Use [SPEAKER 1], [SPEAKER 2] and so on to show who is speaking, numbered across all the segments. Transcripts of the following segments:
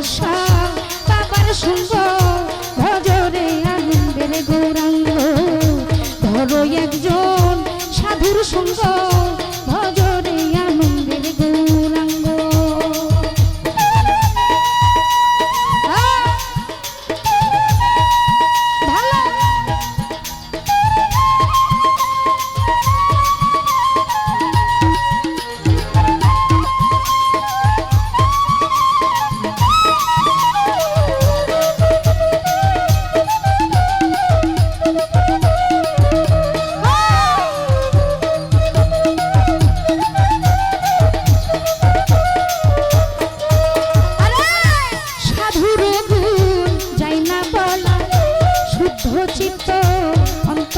[SPEAKER 1] আশা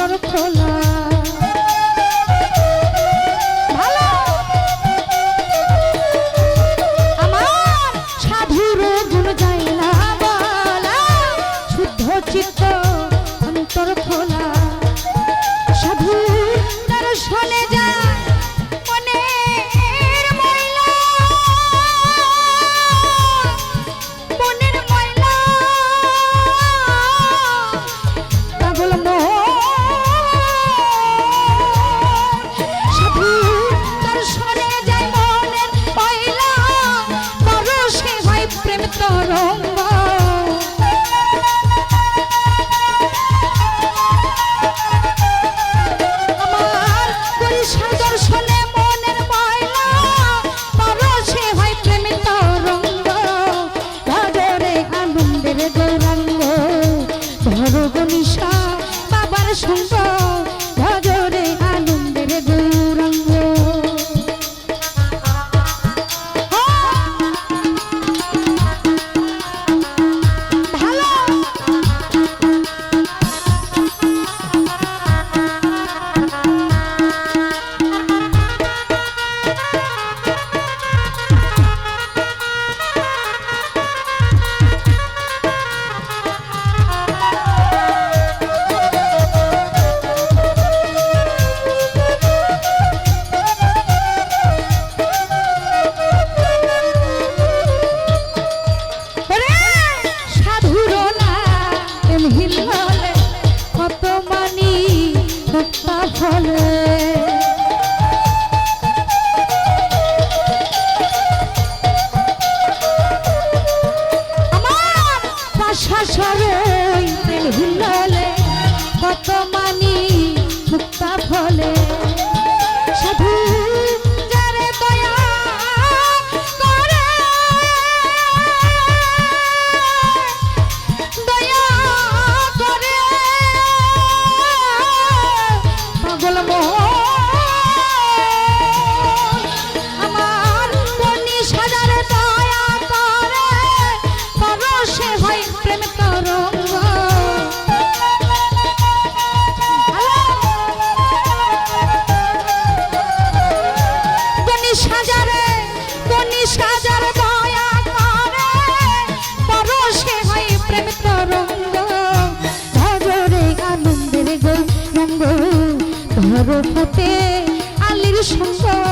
[SPEAKER 1] সড়ক খোলা। বৈশাখ বাবার সঙ্গ ভজরে আনন্দের গুণ হতে আলির সম্পদ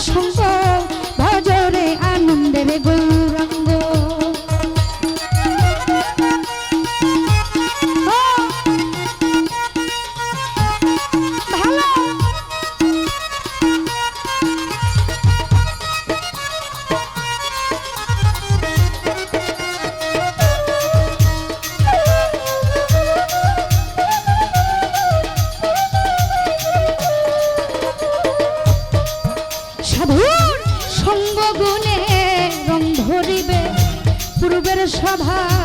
[SPEAKER 1] সুন্দর রাধা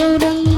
[SPEAKER 1] గౌరమ్మ